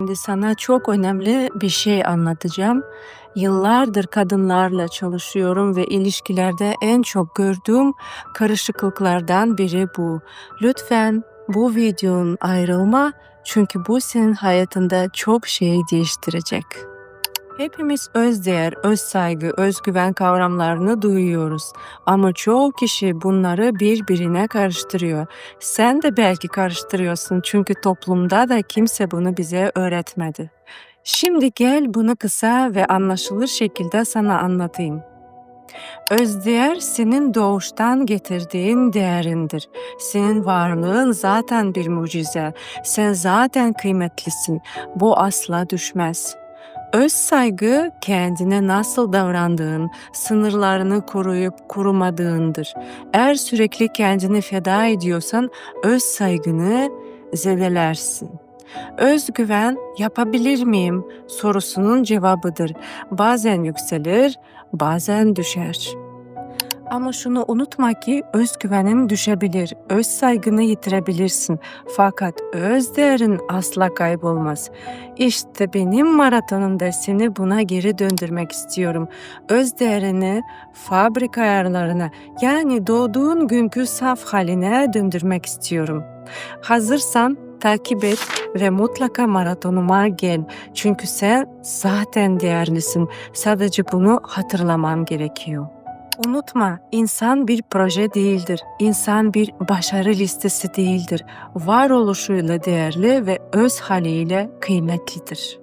Şimdi sana çok önemli bir şey anlatacağım. Yıllardır kadınlarla çalışıyorum ve ilişkilerde en çok gördüğüm karışıklıklardan biri bu. Lütfen bu videonun ayrılma çünkü bu senin hayatında çok şey değiştirecek. Hepimiz özdeğer, öz saygı, özgüven kavramlarını duyuyoruz. Ama çoğu kişi bunları birbirine karıştırıyor. Sen de belki karıştırıyorsun çünkü toplumda da kimse bunu bize öğretmedi. Şimdi gel bunu kısa ve anlaşılır şekilde sana anlatayım. Özdeğer senin doğuştan getirdiğin değerindir. Senin varlığın zaten bir mucize. Sen zaten kıymetlisin. Bu asla düşmez. Öz saygı kendine nasıl davrandığın, sınırlarını koruyup korumadığındır. Eğer sürekli kendini feda ediyorsan öz saygını zedelersin. Özgüven yapabilir miyim sorusunun cevabıdır. Bazen yükselir, bazen düşer. Ama şunu unutma ki özgüvenin düşebilir, öz saygını yitirebilirsin. Fakat öz değerin asla kaybolmaz. İşte benim maratonumda seni buna geri döndürmek istiyorum. Öz değerini fabrika ayarlarına yani doğduğun günkü saf haline döndürmek istiyorum. Hazırsan takip et ve mutlaka maratonuma gel. Çünkü sen zaten değerlisin. Sadece bunu hatırlamam gerekiyor. Unutma, insan bir proje değildir. İnsan bir başarı listesi değildir. Varoluşuyla değerli ve öz haliyle kıymetlidir.